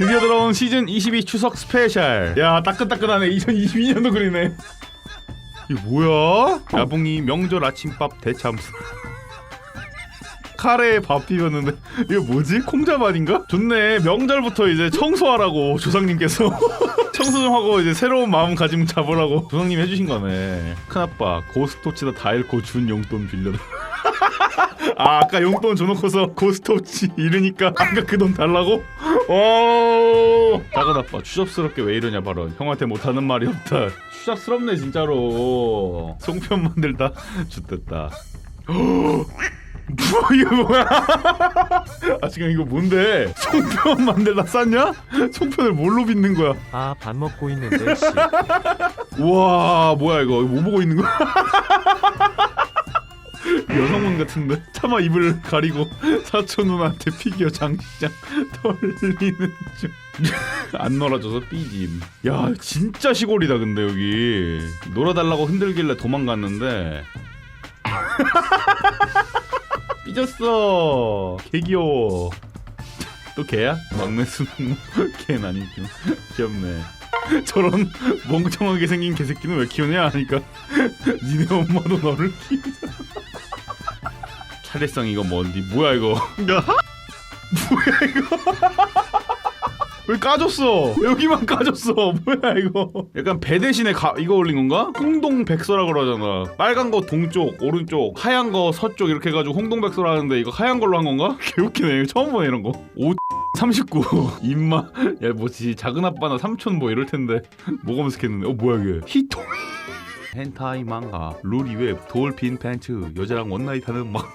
드디어 돌아온 시즌 22 추석 스페셜. 야 따끈따끈하네. 2022년도 그리네. 이게 뭐야? 야봉이 명절 아침밥 대참수. 카레에 밥 비볐는데 이거 뭐지? 콩자반인가? 좋네. 명절부터 이제 청소하라고 조상님께서. 청소 좀 하고 이제 새로운 마음가짐 잡으라고. 조상님 해주신 거네. 큰아빠 고스톱치다 다 잃고 준 용돈 빌려라 아 아까 용돈 줘놓고서 고스톱치 잃으니까 아까 그 돈 달라고? 오 작은 아빠 추잡스럽게 왜 이러냐 바로 형한테 못하는 말이 없다 추잡스럽네 진짜로 송편 만들다 죽됐다 뭐 이거 뭐야? 아 지금 이거 뭔데? 송편 만들다 쌌냐? 송편을 뭘로 빚는 거야? 아 밥 먹고 있는데 씨. 우와 뭐야 이거 뭐 보고 있는 거야? 여성분 같은데? 차마 입을 가리고 사촌 누나한테 피규어 장시장 털리는 중안 놀아줘서 삐짐. 야 진짜 시골이다 근데 여기. 놀아달라고 흔들길래 도망갔는데. 삐졌어. 개 귀여워. 또 개야? 막내 수능 개는 아니죠 귀엽네. 저런 멍청하게 생긴 개새끼는 왜 키우냐? 하니까. 니네 엄마도 너를 키우잖아 차례성 이거 뭔디? 뭐야 이거? 야? 뭐야 이거? 왜 까졌어? 여기만 까졌어. 뭐야 이거? 약간 배 대신에 가, 이거 올린 건가? 홍동백서라 그러잖아. 빨간 거 동쪽 오른쪽 하얀 거 서쪽 이렇게 해가지고 홍동백서라 하는데 이거 하얀 걸로 한 건가? 개웃기네. 처음 보네 이런 거5 39 입마 야 뭐지? 작은 아빠나 삼촌 뭐 이럴 텐데. 뭐 검색했는데. 어 뭐야 이게? 히토미 헨타이 망가 루리웹 돌핀 팬츠 여자랑 원나잇 하는 망가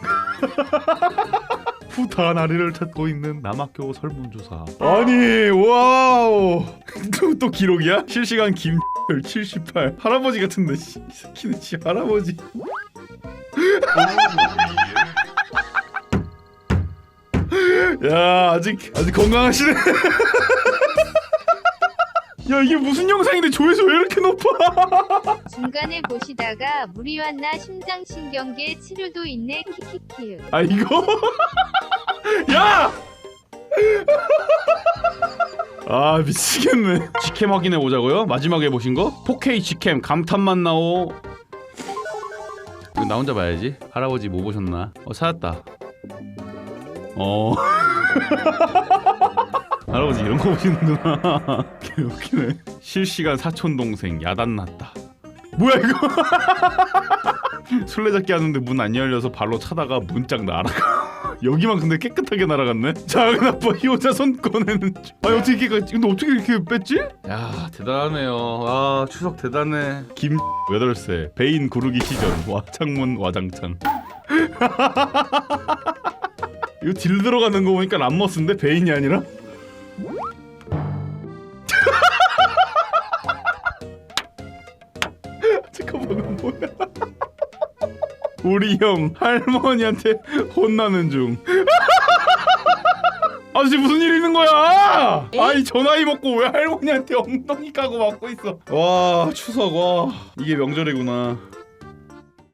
후타 나리를 찾고 있는 남학교 설문조사. 아니 와우! 또, 또 기록이야? 실시간 김 78 할아버지 같은데 씨, 이 새끼는 씨 할아버지. 야 아직 아직 건강하시네 야 이게 무슨 영상인데 조회수 왜 이렇게 높아? 중간에 보시다가 물이 왔나 심장신경계 치료도 있네. 키키키유 아 이거? 야! 아 미치겠네. 직캠 확인해 보자고요? 마지막에 보신 거? 4K 직캠 감탄만 나오. 이거 나 혼자 봐야지. 할아버지 뭐 보셨나? 어 찾았다. 어 할아버지 이런 거 보시는구나. 개 웃기네. 실시간 사촌 동생 야단 났다. 뭐야 이거? 술래잡기 하는데 문 안 열려서 발로 차다가 문짝 날아가. 여기만 근데 깨끗하게 날아갔네? 작은 아빠 효자손 꺼내는 중. 아니 어떻게 이렇게 근데 어떻게 이렇게 뺐지? 야 대단하네요. 아 추석 대단해. 김 8세 베인 구르기 시절 와창문 와장창. 이거 딜 들어가는 거 보니까 람머스인데 베인이 아니라 뭐야? 우리 형 할머니한테 혼나는 중. 아저씨 무슨 일 있는 거야? 아니 저 나이 먹고 왜 할머니한테 엉덩이 까고 맞고 있어? 와 추석 와. 이게 명절이구나